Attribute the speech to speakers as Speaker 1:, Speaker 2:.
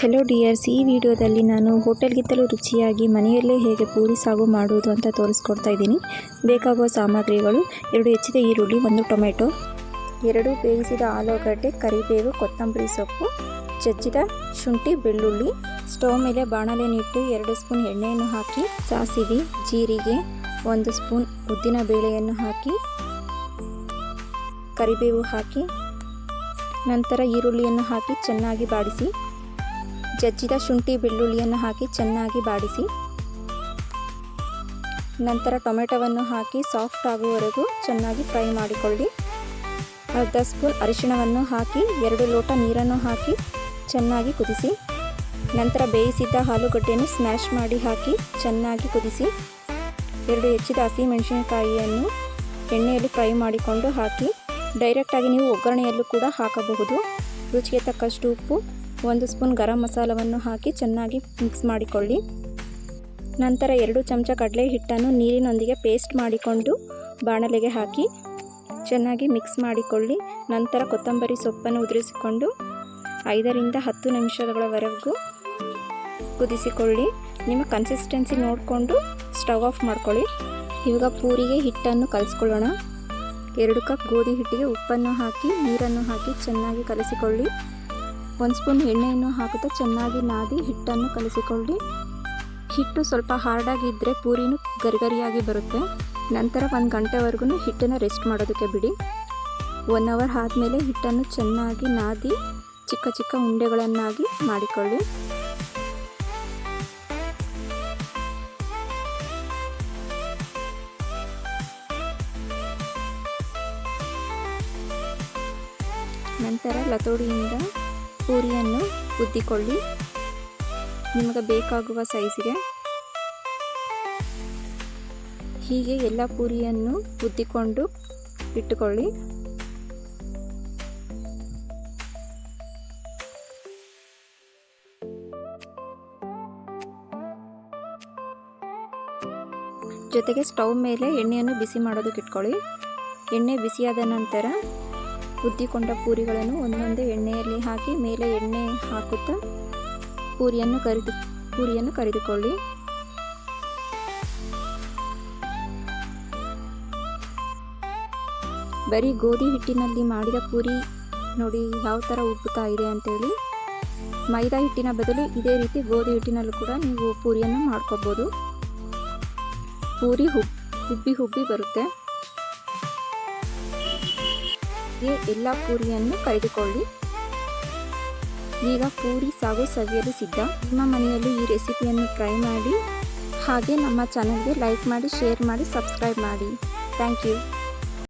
Speaker 1: Hello dears ಈ ವಿಡಿಯೋದಲ್ಲಿ ನಾನು ಹೋಟೆಲ್ಗಿಂತಲೂ ರುಚಿಯಾಗಿ ಮನೆಯಲ್ಲೇ ಹೇಗೆ ಪೂರಿ ಸಾಗು ಮಾಡುವುದು ಅಂತ ತೋರಿಸ್ಕೊಡ್ತಾ ಇದ್ದೀನಿ. ಬೇಕಾಗುವ ಸಾಮಗ್ರಿಗಳು, ಎರಡು ಹೆಚ್ಚಿದ ಈರುಳ್ಳಿ, ಒಂದು ಟೊಮೆಟೊ, ಎರಡು ಬೇಯಿಸಿದ ಆಲೂಗಡ್ಡೆ, ಕರಿಬೇವು, ಕೊತ್ತಂಬರಿ ಸೊಪ್ಪು, ಚಚ್ಚಿದ ಶುಂಠಿ, ಬೆಳ್ಳುಳ್ಳಿ, ಸ್ಟವ್ ಮೇಲೆ ಬಾಣಲೆನಿಟ್ಟು ಎರಡು ಸ್ಪೂನ್ ಎಣ್ಣೆಯನ್ನು ಹಾಕಿ, ಸಾಸಿವೆ, ಜೀರಿಗೆ, ಒಂದು ಸ್ಪೂನ್ ಉದ್ದಿನ ಬೇಳೆಯನ್ನು ಹಾಕಿ, ಕರಿಬೇವು ಹಾಕಿ, ನಂತರ ಈರುಳ್ಳಿಯನ್ನು ಹಾಕಿ ಚೆನ್ನಾಗಿ ಬಾಡಿಸಿ ಜಜ್ಜಿದ ಶುಂಠಿ ಬೆಳ್ಳುಳ್ಳಿಯನ್ನು ಹಾಕಿ ಚೆನ್ನಾಗಿ ಬಾಡಿಸಿ. ನಂತರ ಟೊಮೆಟೊವನ್ನು ಹಾಕಿ ಸಾಫ್ಟ್ ಆಗುವವರೆಗೂ ಚೆನ್ನಾಗಿ ಫ್ರೈ ಮಾಡಿಕೊಳ್ಳಿ. ಅರ್ಧ ಸ್ಪೂನ್ ಅರಿಶಿಣವನ್ನು ಹಾಕಿ ಎರಡು ಲೋಟ ನೀರನ್ನು ಹಾಕಿ ಚೆನ್ನಾಗಿ ಕುದಿಸಿ. ನಂತರ ಬೇಯಿಸಿದ್ದ ಆಲೂಗಡ್ಡೆಯನ್ನು ಸ್ಮ್ಯಾಶ್ ಮಾಡಿ ಹಾಕಿ ಚೆನ್ನಾಗಿ ಕುದಿಸಿ. ಎರಡು ಹೆಚ್ಚಿದ ಹಸಿಮೆಣಸಿನಕಾಯಿಯನ್ನು ಎಣ್ಣೆಯಲ್ಲಿ ಫ್ರೈ ಮಾಡಿಕೊಂಡು ಹಾಕಿ. ಡೈರೆಕ್ಟಾಗಿ ನೀವು ಒಗ್ಗರಣೆಯಲ್ಲೂ ಕೂಡ ಹಾಕಬಹುದು. ರುಚಿಗೆ ತಕ್ಕಷ್ಟು ಉಪ್ಪು ಒಂದು ಸ್ಪೂನ್ ಗರಂ ಮಸಾಲವನ್ನು ಹಾಕಿ ಚೆನ್ನಾಗಿ ಮಿಕ್ಸ್ ಮಾಡಿಕೊಳ್ಳಿ. ನಂತರ ಎರಡು ಚಮಚ ಕಡಲೆ ಹಿಟ್ಟನ್ನು ನೀರಿನೊಂದಿಗೆ ಪೇಸ್ಟ್ ಮಾಡಿಕೊಂಡು ಬಾಣಲೆಗೆ ಹಾಕಿ ಚೆನ್ನಾಗಿ ಮಿಕ್ಸ್ ಮಾಡಿಕೊಳ್ಳಿ. ನಂತರ ಕೊತ್ತಂಬರಿ ಸೊಪ್ಪನ್ನು ಉದುರಿಸಿಕೊಂಡು ಐದರಿಂದ ಹತ್ತು ನಿಮಿಷಗಳವರೆಗೂ ಕುದಿಸಿಕೊಳ್ಳಿ. ನಿಮ್ಮ ಕನ್ಸಿಸ್ಟೆನ್ಸಿ ನೋಡಿಕೊಂಡು ಸ್ಟವ್ ಆಫ್ ಮಾಡ್ಕೊಳ್ಳಿ. ಇವಾಗ ಪೂರಿಗೆ ಹಿಟ್ಟನ್ನು ಕಲಿಸ್ಕೊಳ್ಳೋಣ. ಎರಡು ಕಪ್ ಗೋಧಿ ಹಿಟ್ಟಿಗೆ ಉಪ್ಪನ್ನು ಹಾಕಿ, ನೀರನ್ನು ಹಾಕಿ ಚೆನ್ನಾಗಿ ಕಲಿಸಿಕೊಳ್ಳಿ. ಒಂದು ಸ್ಪೂನ್ ಎಣ್ಣೆಯನ್ನು ಹಾಕುತ್ತಾ ಚೆನ್ನಾಗಿ ನಾದಿ ಹಿಟ್ಟನ್ನು ಕಲಿಸಿಕೊಳ್ಳಿ. ಹಿಟ್ಟು ಸ್ವಲ್ಪ ಹಾರ್ಡಾಗಿದ್ದರೆ ಪೂರಿನೂ ಗರಿಗರಿಯಾಗಿ ಬರುತ್ತೆ. ನಂತರ ಒಂದು ಗಂಟೆವರೆಗೂ ಹಿಟ್ಟನ್ನು ರೆಸ್ಟ್ ಮಾಡೋದಕ್ಕೆ ಬಿಡಿ. ಒನ್ ಅವರ್ ಆದಮೇಲೆ ಹಿಟ್ಟನ್ನು ಚೆನ್ನಾಗಿ ನಾದಿ ಚಿಕ್ಕ ಚಿಕ್ಕ ಉಂಡೆಗಳನ್ನಾಗಿ ಮಾಡಿಕೊಳ್ಳಿ. ನಂತರ ಲತೋಡಿಯಿಂದ ಪೂರಿಯನ್ನು ಉದ್ದಿಕೊಳ್ಳಿ. ನಿಮಗೆ ಬೇಕಾಗುವ ಸೈಜಿಗೆ ಹೀಗೆ ಎಲ್ಲ ಪೂರಿಯನ್ನು ಉದ್ದಿಕೊಂಡು ಇಟ್ಟುಕೊಳ್ಳಿ. ಜೊತೆಗೆ ಸ್ಟವ್ ಮೇಲೆ ಎಣ್ಣೆಯನ್ನು ಬಿಸಿ ಮಾಡೋದಕ್ಕೆ ಇಟ್ಕೊಳ್ಳಿ. ಎಣ್ಣೆ ಬಿಸಿಯಾದ ನಂತರ ಉದ್ದಿಕೊಂಡ ಪೂರಿಗಳನ್ನು ಒಂದೊಂದೇ ಎಣ್ಣೆಯಲ್ಲಿ ಹಾಕಿ ಮೇಲೆ ಎಣ್ಣೆ ಹಾಕುತ್ತಾ ಪೂರಿಯನ್ನು ಕರಿದು, ಪೂರಿಯನ್ನು ಕರಿದುಕೊಳ್ಳಿ. ಬರೀ ಗೋಧಿ ಹಿಟ್ಟಿನಲ್ಲಿ ಮಾಡಿದ ಪೂರಿ ನೋಡಿ ಯಾವ ಥರ ಉಬ್ಬುತ್ತಾ ಇದೆ ಅಂತೇಳಿ. ಮೈದಾ ಹಿಟ್ಟಿನ ಬದಲು ಇದೇ ರೀತಿ ಗೋಧಿ ಹಿಟ್ಟಿನಲ್ಲೂ ಕೂಡ ನೀವು ಪೂರಿಯನ್ನು ಮಾಡ್ಕೋಬೋದು. ಪೂರಿ ಹುಬ್, ಹುಬ್ಬಿ ಹುಬ್ಬಿ ಬರುತ್ತೆ. ಎಲ್ಲ ಪೂರಿಯನ್ನು ಕರೆದುಕೊಳ್ಳಿ. ಈಗ ಪೂರಿ ಸಾಗು ಸವಿಯಲು ಸಿದ್ಧ. ನಿಮ್ಮ ಮನೆಯಲ್ಲಿ ಈ ರೆಸಿಪಿಯನ್ನು ಟ್ರೈ ಮಾಡಿ. ಹಾಗೆ ನಮ್ಮ ಚಾನಲ್ಗೆ ಲೈಕ್ ಮಾಡಿ ಶೇರ್ ಮಾಡಿ ಸಬ್ಸ್ಕ್ರೈಬ್ ಮಾಡಿ. Thank you